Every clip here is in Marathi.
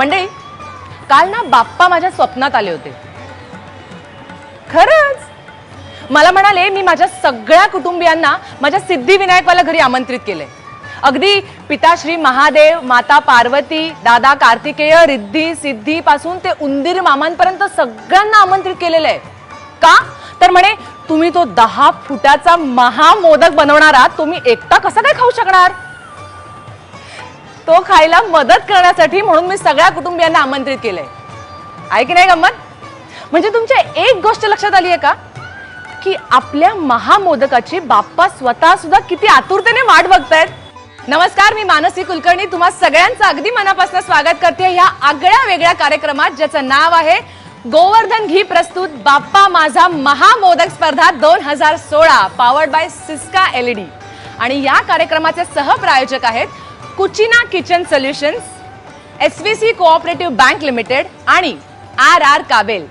मंडळी काल ना बाप्पा माझ्या स्वप्नात आले होते. खरंच? मला म्हणाले मी माझ्या सगळ्या कुटुंबियांना माझ्या सिद्धिविनायकवाला घरी आमंत्रित केले अगदी पिताश्री महादेव माता पार्वती दादा कार्तिकेय रिद्धी सिद्धी पासून ते उंदीर मामांपर्यंत सगळ्यांना आमंत्रित केलेलं आहे का? तर म्हणे तुम्ही तो दहा फुटाचा महामोदक बनवणारा तुम्ही एकटा कसा काय खाऊ शकणार? तो खायला मदत करण्यासाठी म्हणून मी सगळ्या कुटुंबियांना आमंत्रित केलंय. आहे की नाही गंमत? म्हणजे तुमच्या एक गोष्ट लक्षात आली आहे का? की आपल्या महामोदकाची बाप्पा स्वतः सुद्धा किती आतुरतेने वाट बघतायत. नमस्कार मी मानसी कुलकर्णी. तुम्हा सगळ्यांचं अगदी मनापासून स्वागत करते ह्या आगळ्या वेगळ्या कार्यक्रमात ज्याचं नाव आहे गोवर्धन घी प्रस्तुत बाप्पा माझा महामोदक स्पर्धा दोन हजार सोळा पॉवर्ड बाय सिस्का एलईडी. आणि या कार्यक्रमाचे सहप्रायोजक आहेत Kuchina kitchen solutions S V C cooperative bank limited आणि R R Kabel.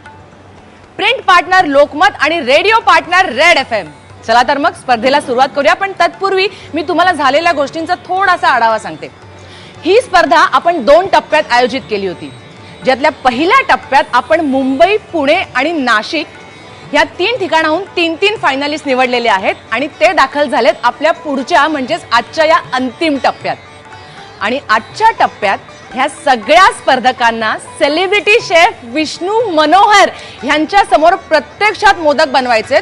Print partner Lokmat आणि radio partner red F M. चला तर मग स्पर्धेला सुरुवात करूया पण तत्पूर्वी मी तुम्हाला झालेल्या गोष्टींचा थोडासा आढावा सांगते. ही स्पर्धा आपण दोन टप्प्यात आयोजित केली होती. ज्यातल्या पहिल्या टप्प्यात आपण मुंबई पुणे आणि नाशिक या तीन ठिकाणाहून तीन तीन फायनलिस्ट निवडलेले आहेत आणि ते दाखल झालेत आपल्या पुढच्या म्हणजेच आजच्या या अंतिम टप्प्यात. आणि आजच्या टप्प्यात ह्या सगळ्या स्पर्धकांना सेलिब्रिटी शेफ विष्णू मनोहर यांच्या समोर प्रत्यक्षात मोदक बनवायचे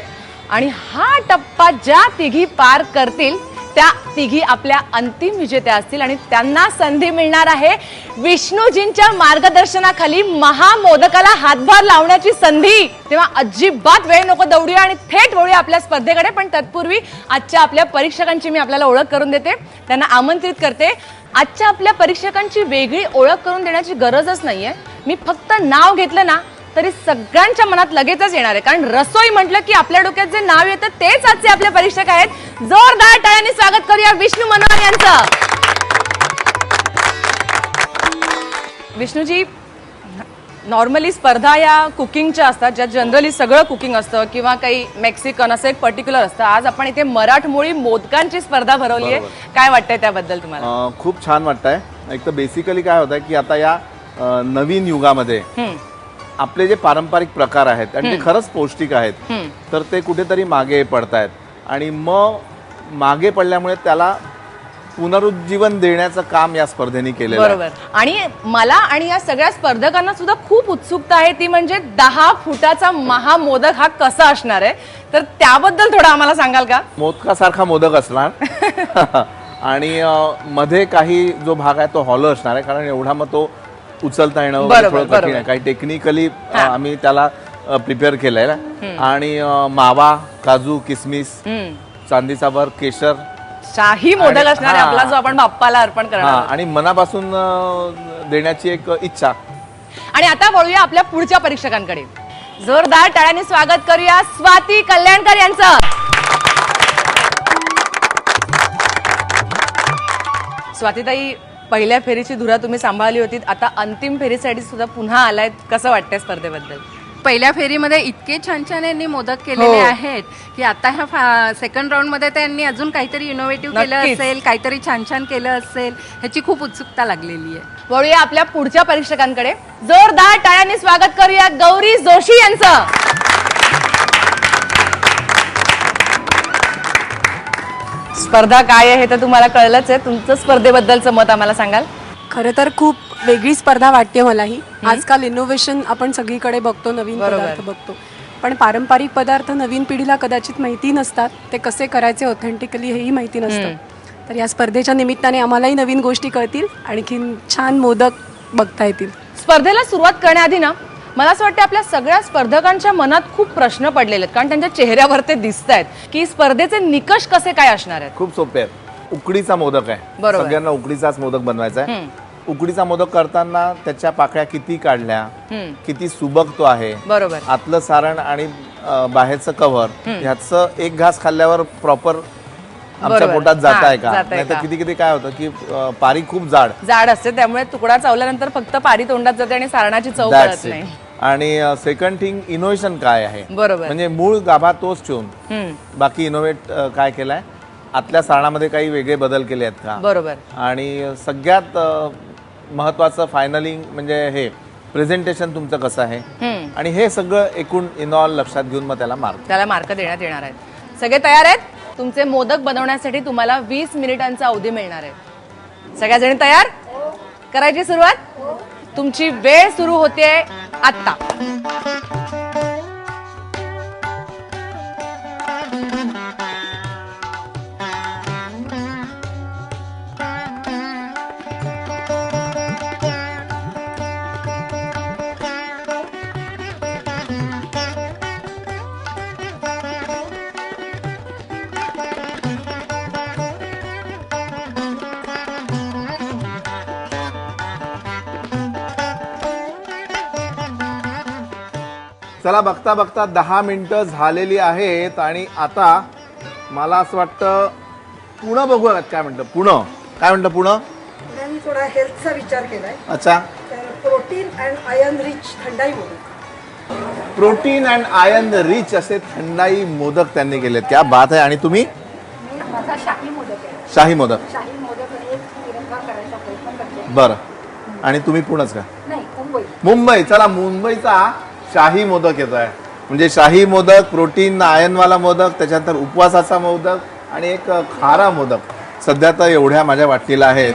आणि हा टप्पा ज्या तिघी पार करतील त्या तिघी आपल्या अंतिम विजेत्या असतील आणि त्यांना संधी मिळणार आहे. विष्णूजींच्या मार्गदर्शनाखाली महामोदकाला हातभार लावण्याची संधी. तेव्हा अजिबात वेळ नको दौडूया आणि थेट वळूया आपल्या स्पर्धेकडे. पण तत्पूर्वी आजच्या आपल्या परीक्षकांची मी आपल्याला ओळख करून देते. त्यांना आमंत्रित करते. आजच्या आपल्या परीक्षकांची वेगळी ओळख करून देण्याची गरजच नाहीये. मी फक्त नाव घेतलं ना तरी सगळ्यांच्या मनात लगेचच येणार आहे. कारण रसोई म्हटलं की आपल्या डोक्यात जे नाव येतं तेच आजचे आपले परीक्षक आहेत. जोरदार टाळ्यांनी स्वागत करूया विष्णू मनोहर यांचं. विष्णूजी नॉर्मली स्पर्धा या कुकिंगच्या असतात ज्यात जनरली सगळं कुकिंग असतं किंवा काही मेक्सिकन असं एक पर्टिक्युलर असतं. आज आपण इथे मराठमोळी मोदकांची स्पर्धा भरवली आहे. काय वाटतंय त्याबद्दल तुम्हाला? खूप छान वाटतंय. एक तर बेसिकली काय होत की आता या नवीन युगामध्ये आपले जे पारंपरिक प्रकार आहेत आणि ते खरंच पौष्टिक आहेत. तर ते कुठेतरी मागे पडतायत. आणि मग मागे पडल्यामुळे त्याला पुनरुज्जीवन देण्याचं काम या स्पर्धेने आहे. बरोबर. आणि मला आणि या सगळ्या स्पर्धकांना सुद्धा खूप उत्सुकता आहे ती म्हणजे दहा फुटाचा महामोदक हा कसा असणार आहे? तर त्याबद्दल थोडं आम्हाला सांगाल का? मोदकासारखा मोदक असणार. आणि अं, मध्ये काही जो भाग आहे तो हॉलो असणार आहे कारण एवढा मग तो उचलता येणं वगैरे बरोबर, थोडं कठीण बरोबर. आहे काही टेक्निकली आम्ही त्याला प्रिपेअर केलंय. ना आणि अं, मावा काजू किसमिस हम्म. चांदीचा वर केशर. शाही मोदक आणि- असणार आहे. हा. आपला जो आपण बाप्पाला अर्पण करणार हा. आणि मनापासून अं, देण्याची एक इच्छा. आणि आता वळूया आपल्या पुढच्या परीक्षकांकडे. जोरदार टाळ्यांनी स्वागत करूया स्वाती कल्याणकर यांचं. स्वातीताई पहिल्या फेरीची धुरा तुम्ही सांभाळली होती आता अंतिम फेरीसाठी सुद्धा पुन्हा आलाय. कसं वाटतंय स्पर्धेबद्दल? पहिल्या फेरीमध्ये इतके छान छान यांनी मोदक केलेले हो. आहेत की आता ह्या सेकंड राऊंडमध्ये त्यांनी अजून काहीतरी इनोव्हेटिव्ह केलं. असेल काहीतरी छान छान केलं असेल ह्याची खूप उत्सुकता लागलेली आहे. वळूया आपल्या पुढच्या परीक्षकांकडे. जोरदार टाळ्यांनी स्वागत करूया गौरी जोशी यांचं. स्पर्धा काय आहे हे तर तुम्हाला कळलंच आहे. तुमचं स्पर्धेबद्दलचं मत आम्हाला सांगाल. खरं तर खूप वेगळी स्पर्धा वाटते मलाही. आजकाल इनोव्हेशन आपण सगळीकडे बघतो नवीन बरोबर. पदार्थ बघतो. पण पारंपरिक पदार्थ नवीन पिढीला कदाचित माहिती नसतात. ते कसे करायचे ऑथेंटिकली हेही माहिती नसतं. तर या स्पर्धेच्या निमित्ताने आम्हालाही नवीन गोष्टी कळतील. आणखीन छान मोदक बघता येतील. स्पर्धेला सुरुवात करण्याआधी ना मला असं वाटतं आपल्या सगळ्या स्पर्धकांच्या मनात खूप प्रश्न पडलेले आहेत कारण त्यांच्या चेहऱ्यावर ते दिसत आहेत की स्पर्धेचे निकष कसे काय असणार आहेत खूप सोपे आहेत उकडीचा मोदक आहे बरोबर. सगळ्यांना उकडीचाच मोदक बनवायचा आहे. उकडीचा मोदक करताना त्याच्या पाकळ्या किती काढल्या. किती सुबक तो आहे बरोबर आतलं सारण आणि बाहेरचं कव्हर ह्याचं एक घास खाल्ल्यावर प्रॉपर आमच्या. पोटात जात आहे का नाहीतर? किती किती काय होतं की पारी खूप जाड जाड असते त्यामुळे तुकडा चावल्यानंतर फक्त पारी तोंडात जाते आणि सारणाची चव. नाही आणि सेकंड थिंग इनोव्हेशन काय आहे? बरोबर. म्हणजे मूळ गाभा तोच ठेवून. बाकी इनोव्हेट काय केलाय? आतल्या सारणामध्ये काही वेगळे बदल केले आहेत का? बरोबर. आणि सगळ्यात महत्वाचं फायनलिंग म्हणजे हे प्रेझेंटेशन तुमचं कसं आहे. आणि हे सगळं एकूण इनॉल लक्षात घेऊन मग त्याला मार्क त्याला मार्क देण्यात येणार आहेत. सगळे तयार आहेत? तुमचे मोदक बनवण्यासाठी तुम्हाला वीस मिनिटांचा अवधी मिळणार आहे. सगळ्या जणी तयार? करायची सुरुवात? तुमची वेळ सुरू होते आत्ता. चला बघता बघता दहा मिनिटं झालेली आहेत आणि आता मला असं वाटतं पुणं बघूया काय म्हणतं. पुणं. काय म्हणतं पुणं? मी थोडा हेल्थचा विचार केलाय. अच्छा. तर protein and iron rich thandai modak. Protein and iron rich असे थंडाई मोदक त्यांनी केलेत. क्या बात आहे. आणि तुम्ही? माझा शाही मोदक आहे. शाही मोदक. शाही मोदक आणि एक तिरंगा करायचा प्रयत्न करते. बरं. आणि तुम्ही पुणंच का? नाही मुंबई. मुंबई. चला मुंबईचा शाही मोदक येत आहे म्हणजे शाही मोदक प्रोटीन आयनवाला मोदक त्याच्यानंतर उपवासाचा मोदक आणि एक खारा मोदक. सध्या तर एवढ्या माझ्या वाटणीला आहेत.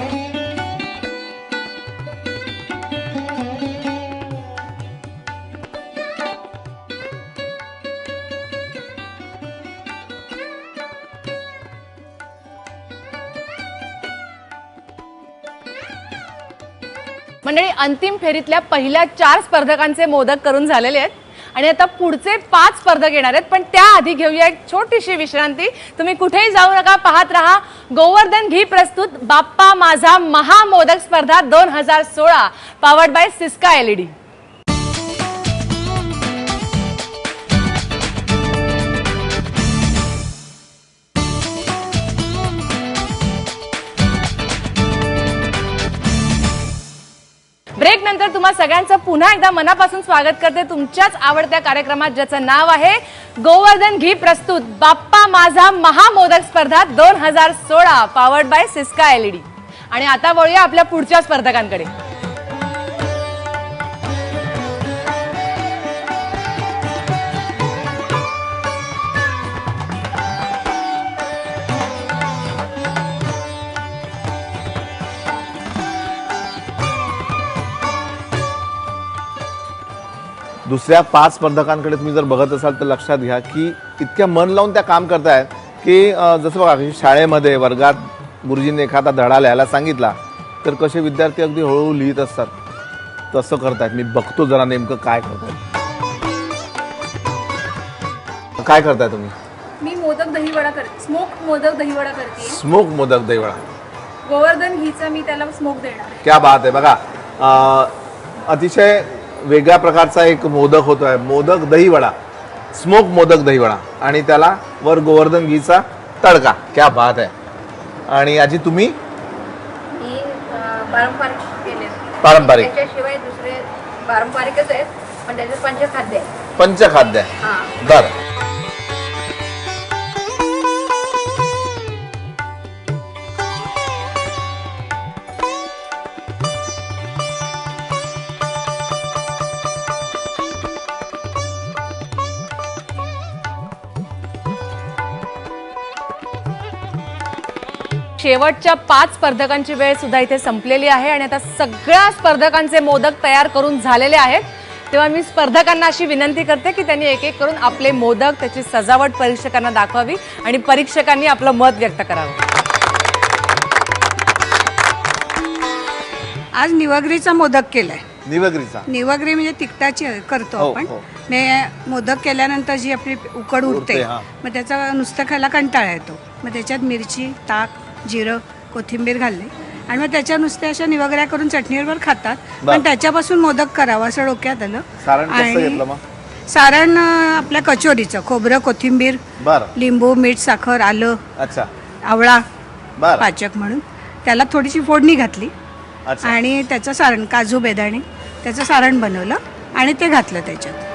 मंडळी अंतिम फेरीतल्या पहिल्या चार स्पर्धकांचे मोदक करून झालेले आहेत. आणि आता पुढचे पाच स्पर्धक येणार आहेत. पण त्याआधी घेऊया एक छोटीशी विश्रांती. तुम्ही कुठेही जाऊ नका पाहत राहा. गोवर्धन घी प्रस्तुत बाप्पा माझा महामोदक स्पर्धा दोन हजार सोळा powered by Syska LED break नंतर तुम्हा सगळ्यांचं पुन्हा एकदा मनापासून स्वागत करते. तुमच्याच आवडत्या कार्यक्रमात ज्याचं नाव आहे गोवर्धन घी प्रस्तुत. बाप्पा माझा महामोदक स्पर्धा दोन हजार सोळा पावर्ड बाय सिस्का एलईडी आणि आता वळूया आपल्या पुढच्या स्पर्धकांकडे. दुसऱ्या पाच स्पर्धकांकडे तुम्ही जर बघत असाल तर लक्षात घ्या की इतक्या मन लावून त्या काम करतायत की जसं बघा की शाळेमध्ये वर्गात गुरुजींनी एखादा धडा लिहायला सांगितला तर कसे विद्यार्थी अगदी हळूहळू लिहित असतात. तसं करतायत. मी बघतो जरा नेमकं काय करतायत. काय करताय तुम्ही? मी मोदक दहीवडा करते स्मोक मोदक दहीवडा करते. स्मोक मोदक दहीवडा. गोवर्धन घीचा मी त्याला स्मोक देणार. क्या बात आहे. बघा अतिशय वेगळ्या प्रकारचा एक मोदक होतोय. मोदक दहीवडा. स्मोक मोदक दहीवडा. आणि त्याला वर गोवर्धन घीचा तडका. क्या बात आहे. आणि आजी तुम्ही? अं, पारंपरिक केले. पारंपरिक. त्याच्याशिवाय दुसरे पारंपरिकच आहेत पण त्याच्यात पंचखाद्य आहे. पंचखाद्य आहे. हां. बर. शेवटच्या पाच स्पर्धकांची वेळ सुद्धा इथे संपलेली आहे आणि आता सगळ्या स्पर्धकांचे मोदक तयार करून झालेले आहेत. तेव्हा मी स्पर्धकांना अशी विनंती करते की त्यांनी एक एक करून आपले मोदक त्याची सजावट परीक्षकांना दाखवावी आणि परीक्षकांनी आपलं मत व्यक्त करावं. आज निवगरीचा मोदक केलाय. निवगरीचा. निवगरी म्हणजे तिखटाची करतो हो, आपण. हो. ने मोदक केल्यानंतर जी आपली उकड उरते. मग त्याचा नुसतं खायला कंटाळा येतो. मग त्याच्यात मिरची ताक जिरं कोथिंबीर घालणे आणि मग त्याच्या नुसत्या अशा निवगऱ्या करून चटणीवर खातात. बर. पण त्याच्यापासून मोदक करावा असं डोक्यात आलं. सारण कसं घेतलं मग? सारण अं, आपल्या कचोरीचं. खोबरं कोथिंबीर बर. लिंबू मीठ साखर आलं अच्छा. आवळा बर. पाचक म्हणून. त्याला थोडीशी फोडणी घातली. अच्छा. आणि त्याचं सारण काजू बेदाणे त्याचं सारण बनवलं आणि ते घातलं त्याच्यात.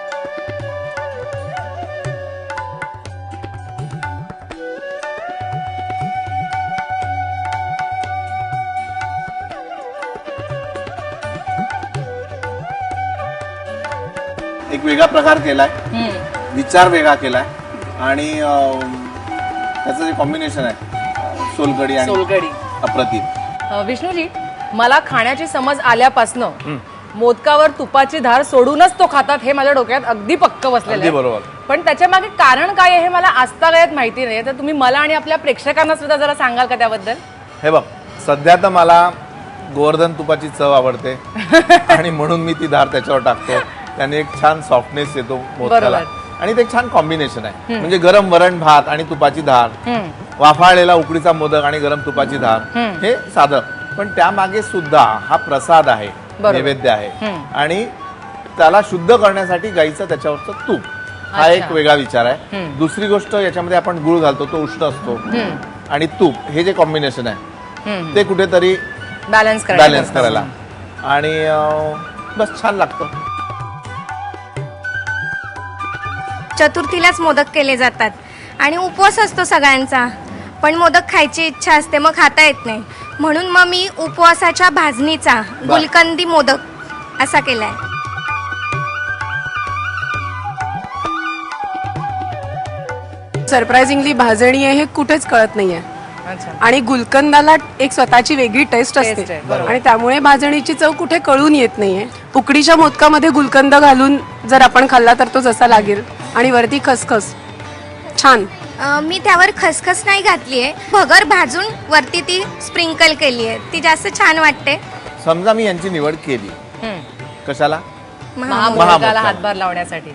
एक वेगळा प्रकार केलाय. विचार वेगळा केलाय. आणि अं, त्याचं जे कॉम्बिनेशन आहे सोलकडी आणि सोलकढी. अप्रतिम. अ, विष्णूजी मला खाण्याची समज आल्यापासनं मोदकावर तुपाची धार सोडूनच तो खातात हे माझ्या डोक्यात अगदी पक्क बसलेलं अगदी आहे बरोबर. पण त्याच्यामागे कारण काय आहे हे मला आजतागायत माहिती नाही तर तुम्ही मला आणि आपल्या प्रेक्षकांना सुद्धा जरा सांगाल का त्याबद्दल? हे बघ सध्या तर मला गोवर्धन तुपाची चव आवडते. आणि म्हणून मी ती धार त्याच्यावर टाकतो. त्याने एक छान सॉफ्टनेस येतो मोदकाला आणि ते एक छान कॉम्बिनेशन आहे. म्हणजे गरम वरण भात आणि तुपाची धार वाफाळलेला उकडीचा मोदक आणि गरम तुपाची धार हे साधं. पण त्यामागे सुद्धा हा प्रसाद आहे. नैवेद्य आहे. आणि त्याला शुद्ध करण्यासाठी गाईचं त्याच्यावरचं तूप. हा एक वेगळा विचार आहे. दुसरी गोष्ट याच्यामध्ये आपण गुळ घालतो तो उष्ण असतो. आणि तूप हे जे कॉम्बिनेशन आहे ते कुठेतरी बॅलन्स बॅलन्स करायला. आणि बस छान लागतं. चतुर्थीलाच मोदक केले जातात. आणि उपवास असतो सगळ्यांचा. पण मोदक खायची इच्छा असते मग खाता येत नाही. म्हणून मग मी उपवासाच्या भाजणीचा गुलकंदी मोदक असा केलाय. सरप्राइझिंगली भाजणी आहे हे कुठेच कळत नाहीये. अच्छा. आणि गुलकंदाला एक स्वतःची वेगळी टेस्ट असते. आणि त्यामुळे भाजणीची चव कुठे कळून येत नाहीये. उकडीच्या मोदकामध्ये गुलकंद घालून जर आपण खाल्ला तर तो जसा लागेल. आणि वरती खसखस. छान. अं, मी त्यावर खसखस नाही घातली आहे भगर भाजून वरती ती स्प्रिंकल केली आहे ती जास्त छान वाटते. समजा मी यांची निवड केली. कशाला? महामोदकाला महामोदकाला. हातभार लावण्यासाठी.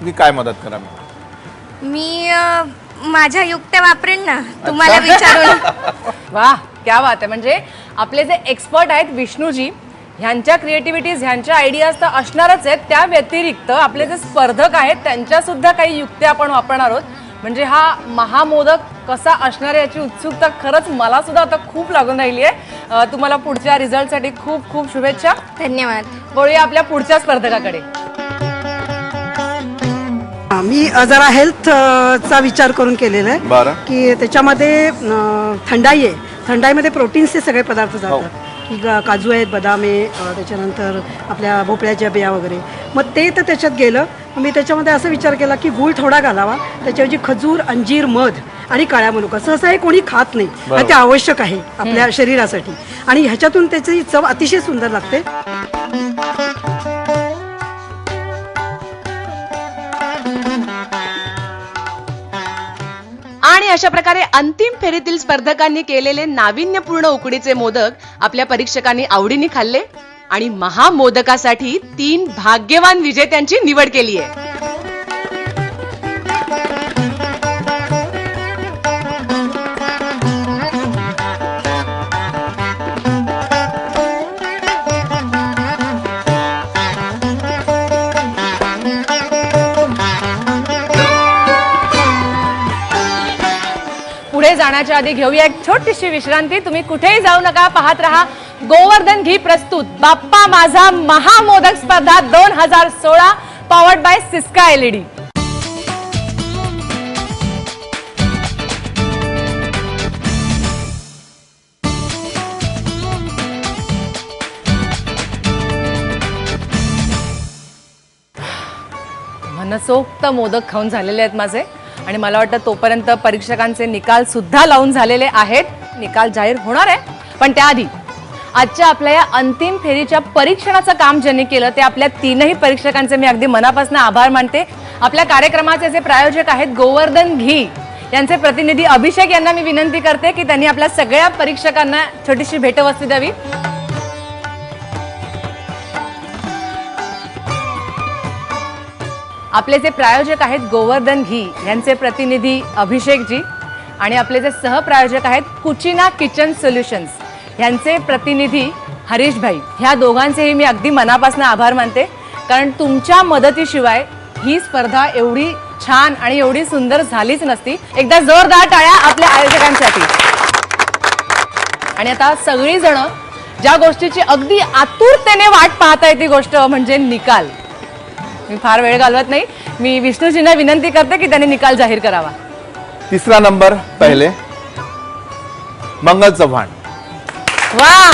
मी काय मदत करा मी मी अं, माझ्या युक्त्या वापरेन ना. तुम्हाला विचारून. वा क्या बात आहे. म्हणजे आपले जे एक्सपर्ट आहेत विष्णूजी ह्यांच्या क्रिएटिव्हिटीज ह्यांच्या आयडियाज तर असणारच आहेत. त्या व्यतिरिक्त आपले जे स्पर्धक आहेत त्यांच्या सुद्धा काही युक्त्या आपण वापरणार आहोत. म्हणजे हा महामोदक कसा असणार आहे याची उत्सुकता खरंच मला सुद्धा आता खूप लागून राहिली आहे. तुम्हाला पुढच्या रिझल्टसाठी खूप खूप शुभेच्छा. धन्यवाद. वळूया आपल्या पुढच्या स्पर्धकाकडे. हा, मी अ, जरा हेल्थ चा विचार करून केलेला आहे. की त्याच्यामध्ये थंडाई आहे. थंडाईमध्ये प्रोटीन्सचे सगळे पदार्थ जातात. की गा- काजू आहेत बदाम आहे त्याच्यानंतर आपल्या भोपळ्याच्या बिया वगैरे. मग ते तर त्याच्यात गेलं. मग मी त्याच्यामध्ये असं विचार केला की गूळ थोडा घालावा. त्याच्याऐवजी खजूर अंजीर मध आणि काळ्या मनुका. सहसा हे कोणी खात नाही. ते आवश्यक आहे आपल्या शरीरासाठी. आणि ह्याच्यातून त्याची चव अतिशय सुंदर लागते. आणि अशा प्रकारे अंतिम फेरीतील स्पर्धकांनी केलेले नाविन्यपूर्ण उकडीचे मोदक आपल्या परीक्षकांनी आवडीने खाल्ले आणि महामोदकासाठी तीन भाग्यवान विजेत्यांची निवड केली आहे जाण्याच्या आधी घेऊया एक छोटीशी विश्रांती. तुम्ही कुठेही जाऊ नका पाहत राहा. गोवर्धन घी प्रस्तुत. बाप्पा माझा महामोदक स्पर्धा दोन हजार सोळा पॉवर्ड बाय सिस्का एलईडी मनसोक्त मोदक खाऊन झालेले आहेत माझे. आणि मला वाटतं तोपर्यंत परीक्षकांचे निकाल सुद्धा लावून झालेले आहेत. निकाल जाहीर होणार आहे. पण त्याआधी आजच्या आपल्या या अंतिम फेरीच्या परीक्षणाचं काम ज्यांनी केलं ते आपल्या तीनही परीक्षकांचे मी अगदी मनापासून आभार मानते. आपल्या कार्यक्रमाचे जे प्रायोजक आहेत गोवर्धन घी यांचे प्रतिनिधी अभिषेक यांना मी विनंती करते की त्यांनी आपल्या सगळ्या परीक्षकांना छोटीशी भेटवस्तू द्यावी. आपले जे प्रायोजक आहेत गोवर्धन घी यांचे प्रतिनिधी अभिषेकजी आणि आपले जे सहप्रायोजक आहेत कुचिना किचन सोल्युशन्स यांचे प्रतिनिधी हरीश भाई ह्या दोघांचेही मी अगदी मनापासून आभार मानते. कारण तुमच्या मदतीशिवाय ही स्पर्धा एवढी छान आणि एवढी सुंदर झालीच नसती. एकदा जोरदार टाळ्या आपल्या आयोजकांसाठी. आणि आता सगळीजण ज्या गोष्टीची अगदी आतुरतेने वाट पाहताय ती गोष्ट म्हणजे निकाल. मी फार वेळ घालवत नाही. मी विष्णूजींना विनंती करते की त्यांनी निकाल जाहीर करावा. तिसरा नंबर पहिले. मंगल चव्हाण. वा!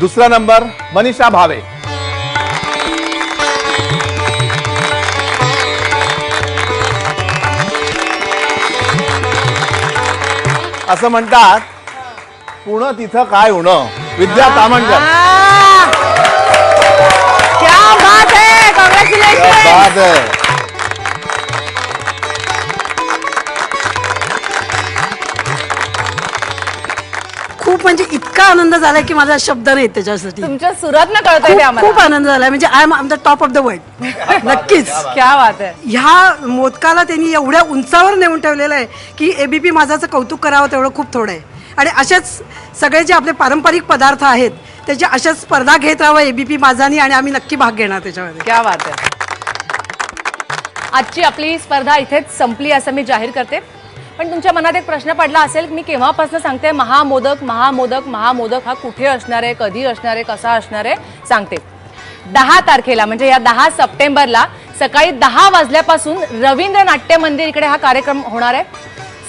दुसरा नंबर मनीषा भावे. असं म्हणतात पुणं तिथं काय होणं? विद्या तामणकर! क्या बात है म्हणजे इतका आनंद झाला की माझा शब्द नाही त्याच्यासाठी. तुमच्या सुरात ना कळतंय खूप ते खूप आम्हाला आनंद झाला. म्हणजे I am the top of the world नक्कीच. क्या बात आहे. ह्या मोदकाला त्यांनी एवढ्या उंचावर नेऊन ठेवलेलं आहे की एबीपी माझाचं कौतुक करावं तेवढं खूप थोडं आहे. आणि असेच सगळे जे आपले पारंपरिक पदार्थ आहेत त्याची अशाच स्पर्धा घेत राहावं एबीपी माझानी आणि आम्ही नक्की भाग घेणार त्याच्यामध्ये. क्या बात आहे. आजची आपली स्पर्धा इथेच संपली असं मी जाहीर करते. पण तुमच्या मनात एक प्रश्न पडला असेल मी केव्हापासून सांगते महामोदक महामोदक महामोदक हा कुठे असणार आहे कधी असणार आहे कसा असणार आहे सांगते. दहा तारखेला म्हणजे या दहा सप्टेंबरला सकाळी दहा वाजल्यापासून रवींद्र नाट्य मंदिर इकडे हा कार्यक्रम होणार आहे.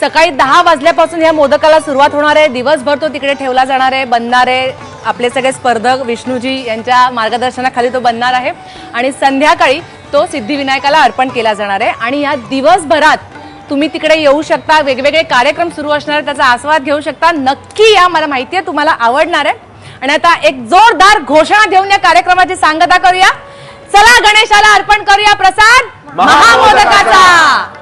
सकाळी दहा वाजल्यापासून या मोदकाला सुरुवात होणार आहे दिवसभर तो तिकडे ठेवला जाणार आहे बनणार आहे. आपले सगळे स्पर्धक विष्णूजी यांच्या मार्गदर्शनाखाली तो बनणार आहे. आणि संध्याकाळी तो सिद्धिविनायकाला अर्पण केला जाणार आहे. आणि या दिवसभरात तुम्ही तिकडे येऊ शकता वेगवेगळे कार्यक्रम सुरू असणार त्याचा आस्वाद घेऊ शकता. नक्की या मला माहिती आहे तुम्हाला आवडणार आहे. आणि आता एक जोरदार घोषणा देऊन या कार्यक्रमाची सांगता करूया. चला गणेशाला अर्पण करूया प्रसाद. महामोदकाचा.